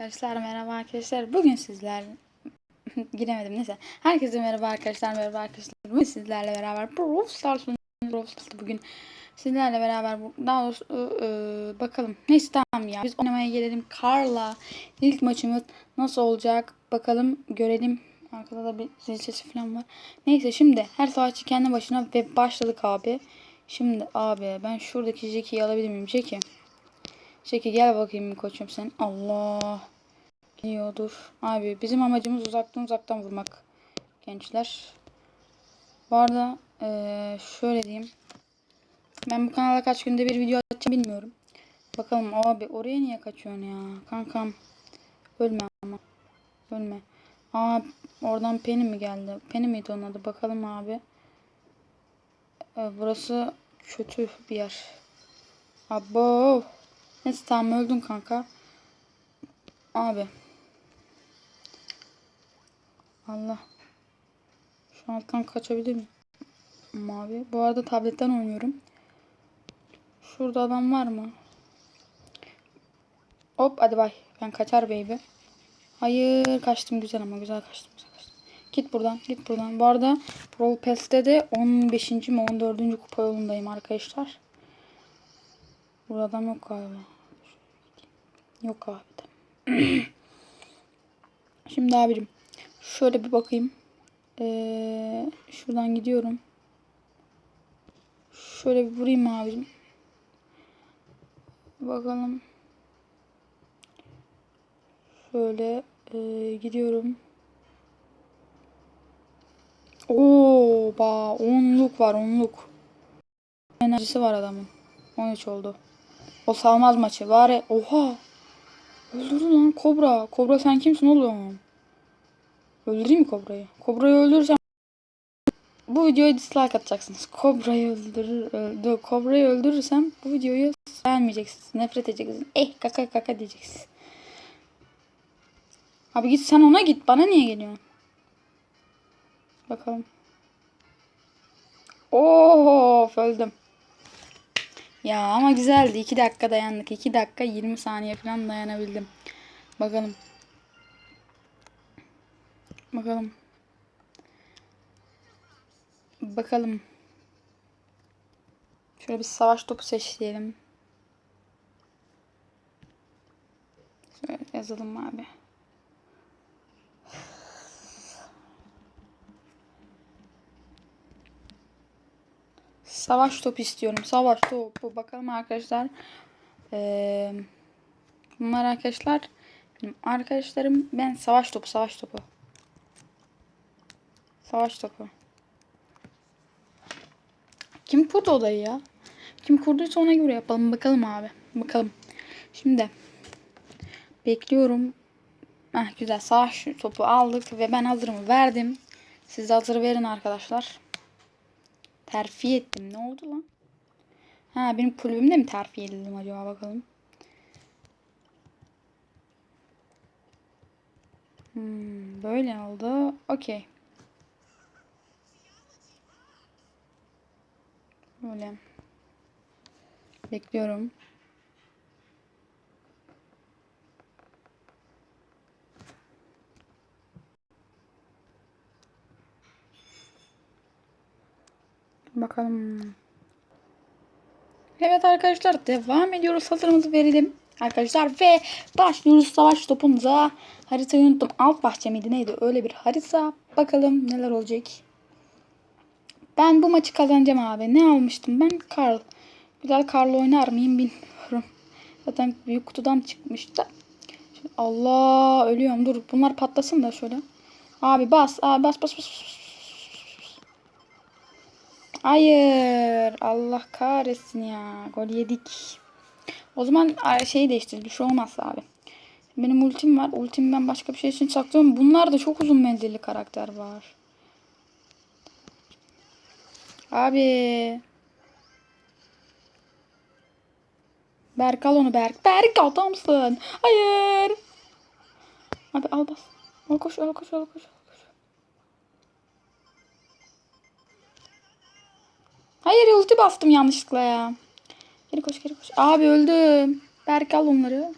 Arkadaşlar merhaba arkadaşlar. Bugün sizler giremedim neyse. Herkese merhaba arkadaşlar. Merhaba arkadaşlar. Bugün sizlerle beraber Brawl Stars. Brawl bugün sizlerle beraber daha doğrusu e, bakalım. Neyse tamam ya. Biz oynamaya gelelim. Karla ilk maçımız nasıl olacak? Bakalım görelim. Arkada da bir zil sesi falan var. Neyse şimdi her savaşçı kendi başına ve başladık abi. Şimdi abi ben şuradaki Jackie'yi alabilir miyim? Jackie. Jackie gel bakayım koçum sen. Allah. Geliyordur. Abi bizim amacımız uzaktan uzaktan vurmak. Gençler. Bu arada eee, şöyle diyeyim. Ben bu kanala kaç günde bir video atacağım bilmiyorum. Bakalım abi oraya niye kaçıyorsun ya? Kankam. Ölme ama. Ölme. Aa oradan Penny mi geldi? Penny miydi onun adı? Bakalım abi. Ee, burası kötü bir yer. Abo. Neyse tamam öldün kanka. Abi. Allah. Şu alttan kaçabilir miyim? Mavi. Bu arada tabletten oynuyorum. Şurada adam var mı? Hop hadi bay. Ben kaçar baby. Hayır kaçtım güzel ama güzel kaçtım. Güzel kaçtım. Git buradan git buradan. Bu arada Brawl Pass'te de 15. mi 14. kupa yolundayım arkadaşlar. Burada adam yok galiba. Yok abi de. Şimdi abicim şöyle bir bakayım. Ee, şuradan gidiyorum. Şöyle bir vurayım abicim. Bakalım. Şöyle ee, gidiyorum. Oo, ba onluk var onluk. Enerjisi var adamın. 13 oldu. O salmaz maçı. Bari oha. Öldürdü lan Kobra. Kobra sen kimsin oğlum? Öldüreyim mi Kobra'yı? Kobra'yı öldüreceğim. Bu videoya dislike atacaksınız. Kobra'yı öldürür, öldü. Kobra'yı öldürürsem bu videoyu beğenmeyeceksiniz. Nefret edeceksiniz. Eh kaka kaka diyeceksiniz. Abi git sen ona git. Bana niye geliyorsun? Bakalım. Oo, öldüm. Ya ama güzeldi. 2 dakika dayandık. 2 dakika 20 saniye falan dayanabildim. Bakalım. Bakalım. Bakalım. Şöyle bir savaş topu seçelim. Şöyle yazalım abi. Savaş topu istiyorum. Savaş topu. Bakalım arkadaşlar. Ee, bunlar arkadaşlar. Arkadaşlarım. Ben savaş topu. Savaş topu. Savaş topu. Kim kurdu odayı ya? Kim kurduysa ona göre yapalım. Bakalım abi. Bakalım. Şimdi. Bekliyorum. Heh, güzel. Savaş topu aldık ve ben hazırımı verdim. Siz de hazır verin arkadaşlar. Terfi ettim. Ne oldu lan? Ha benim kulübümde mi terfi edildim acaba bakalım. Hmm, böyle oldu. Okey. Böyle. Bekliyorum. Bakalım. Evet arkadaşlar devam ediyoruz. Hazırımızı verelim. Arkadaşlar ve başlıyoruz savaş topumuza. Haritayı unuttum. Alt bahçe miydi neydi? Öyle bir harita. Bakalım neler olacak. Ben bu maçı kazanacağım abi. Ne almıştım ben? Karl. Güzel Karl oynar mıyım bilmiyorum. Zaten büyük kutudan çıkmıştı. Allah ölüyorum. Dur bunlar patlasın da şöyle. Abi bas. Abi bas bas bas. Hayır. Allah kahretsin ya. Gol yedik. O zaman şeyi değiştir. Bir şey olmaz abi. Benim ultim var. Ultimi ben başka bir şey için saklıyorum. Bunlar da çok uzun menzilli karakter var. Abi. Berk al onu Berk. Berk adamsın. Hayır. Abi al bas. Al koş al koş al koş. Hayır ulti bastım yanlışlıkla ya. Geri koş geri koş. Abi öldüm. Berk al onları.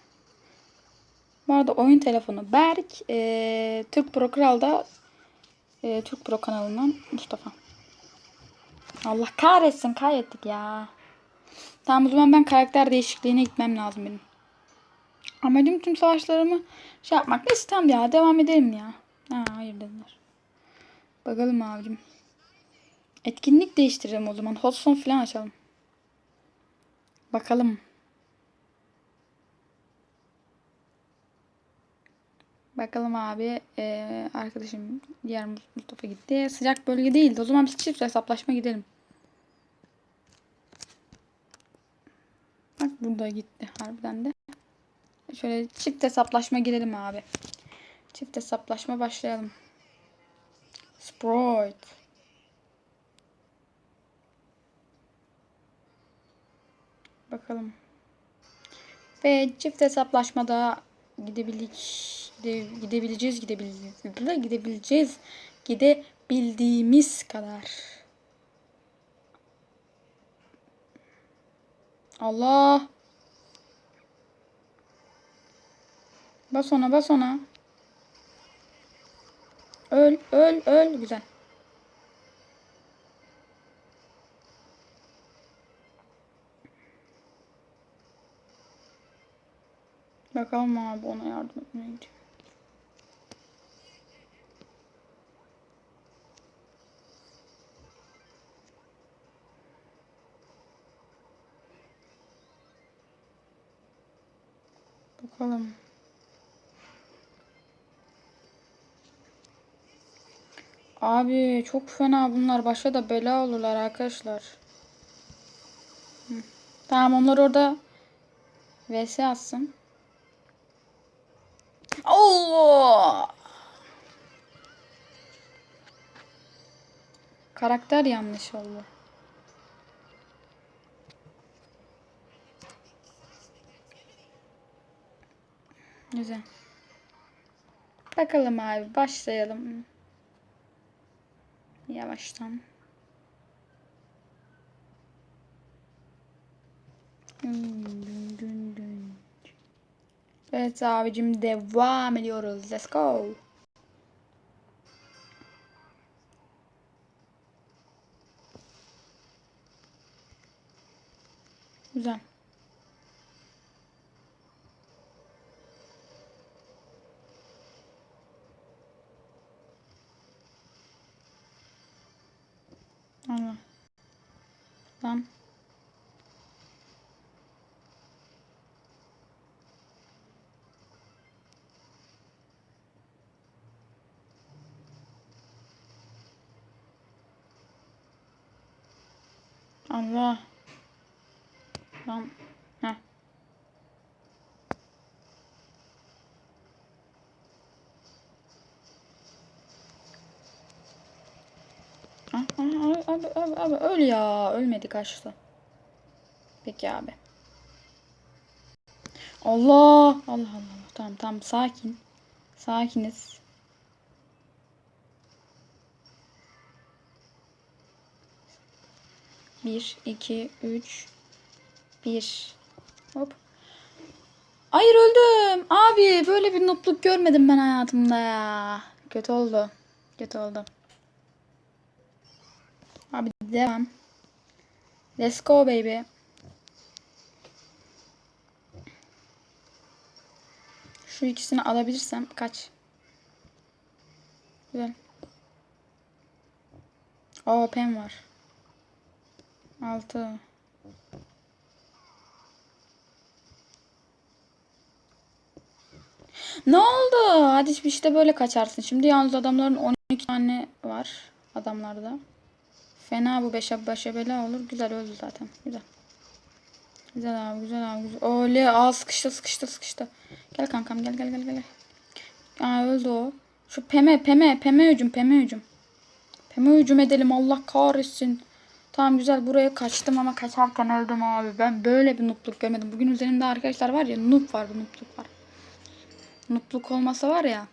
Bu arada oyun telefonu Berk. E, Türk Pro Kral'da e, Türk Pro kanalından Mustafa. Allah kahretsin kaybettik ya. Tamam o zaman ben karakter değişikliğine gitmem lazım benim. Amacım tüm savaşlarımı şey yapmak. Neyse tamam ya devam edelim ya. Ha, hayır dediler. Bakalım abicim. Etkinlik değiştirelim o zaman. Hotson falan açalım. Bakalım. Bakalım abi. Ee, arkadaşım diğer Mustafa gitti. Sıcak bölge değildi. O zaman biz çift hesaplaşma gidelim. Bak burada gitti harbiden de. Şöyle çift hesaplaşma girelim abi. Çift hesaplaşma başlayalım. Sprite. Bakalım. Ve çift hesaplaşmada gidebilecek gide, gidebileceğiz gidebileceğiz gidebileceğiz gidebildiğimiz kadar. Allah. Bas ona bas ona. Öl öl öl güzel. Bakalım abi ona yardım etmeye gidiyor. Bakalım. Abi çok fena bunlar. Başa da bela olurlar arkadaşlar. Hı. Tamam onlar orada vs atsın. Karakter yanlış oldu. Güzel. Bakalım abi başlayalım. Yavaştan. Evet abicim devam ediyoruz. Let's go. Allah. Lan. Allah. Lan. Abi, abi, abi, öl ya. Ölmedi kaçtı. Peki abi. Allah. Allah Allah. Tamam tamam sakin. Sakiniz. Bir, iki, üç, bir. Hop. Hayır öldüm. Abi böyle bir mutluluk görmedim ben hayatımda ya. Kötü oldu. Kötü oldu. Abi devam. Let's go baby. Şu ikisini alabilirsem kaç. Güzel. Oo pen var. 6 Ne oldu? Hadi işte böyle kaçarsın. Şimdi yalnız adamların 12 tane var adamlarda. Fena bu beşe başa bela olur. Güzel öldü zaten. Güzel. Güzel abi güzel abi güzel. Öyle aa sıkıştı sıkıştı sıkıştı. Gel kankam gel gel gel gel. Aa öldü o. Şu peme peme peme hücum peme hücum. Peme hücum edelim Allah kahretsin. Tamam güzel buraya kaçtım ama kaçarken öldüm abi. Ben böyle bir nupluk görmedim. Bugün üzerimde arkadaşlar var ya nup var bu nupluk var. Nupluk olmasa var ya.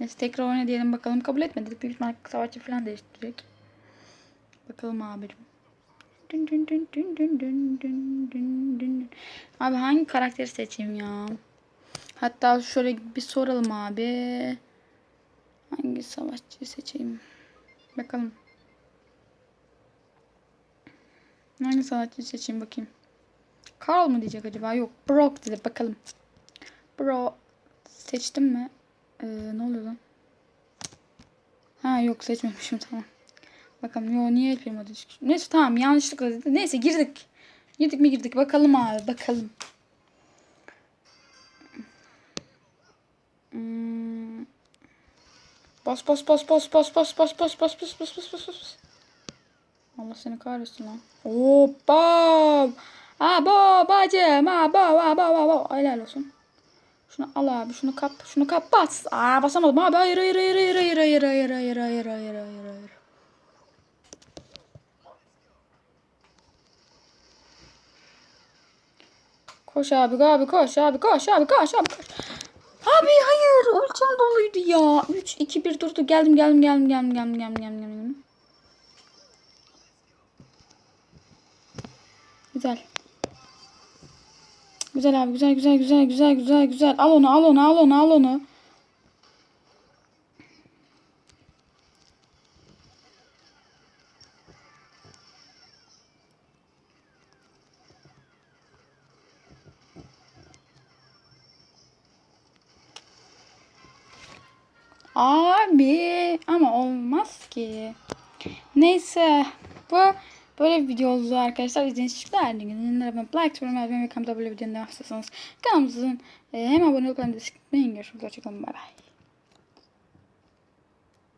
Neyse tekrar oyna diyelim bakalım. Kabul etmedi. Büyük ihtimalle savaşçı falan değiştirecek. Bakalım abicim. Dün dün dün dün dün dün dün dün dün. Abi hangi karakteri seçeyim ya? Hatta şöyle bir soralım abi. Hangi savaşçıyı seçeyim? Bakalım. Hangi savaşçıyı seçeyim bakayım. Carl mı diyecek acaba? Yok. Brock dedi. Bakalım. Bro. Seçtim mi? Ee, ne oluyor lan? Ha yok seçmemişim tamam. Bakalım yo niye el primo dedik. Neyse tamam yanlışlıkla dedi. Neyse girdik. Girdik mi girdik. Bakalım abi bakalım. Hmm. Bas bas bas bas bas bas bas bas bas bas bas bas bas bas. Allah seni kahretsin lan. Hoppa. Abo bacım abo abo abo. Helal olsun. Şunu al abi şunu kap şunu kap bas. Aa basamadım abi hayır hayır hayır hayır hayır hayır hayır hayır hayır hayır hayır hayır. Koş abi abi koş abi koş abi koş abi koş. Abi hayır ultim doluydu ya. 3 2 1 durdu. Geldim geldim geldim geldim geldim geldim geldim geldim. Güzel. Güzel abi güzel güzel güzel güzel güzel güzel. Al onu al onu al onu al onu. Abi ama olmaz ki. Neyse bu böyle bir video oldu arkadaşlar. İzlediğiniz için teşekkürler. Dinleyenlere ben like, yorum yapmayı ve kanalda böyle videonun devam istiyorsanız kanalımızın e, hem abone olup hem de sıkmayın. Görüşmek üzere. Hoşçakalın. Bay.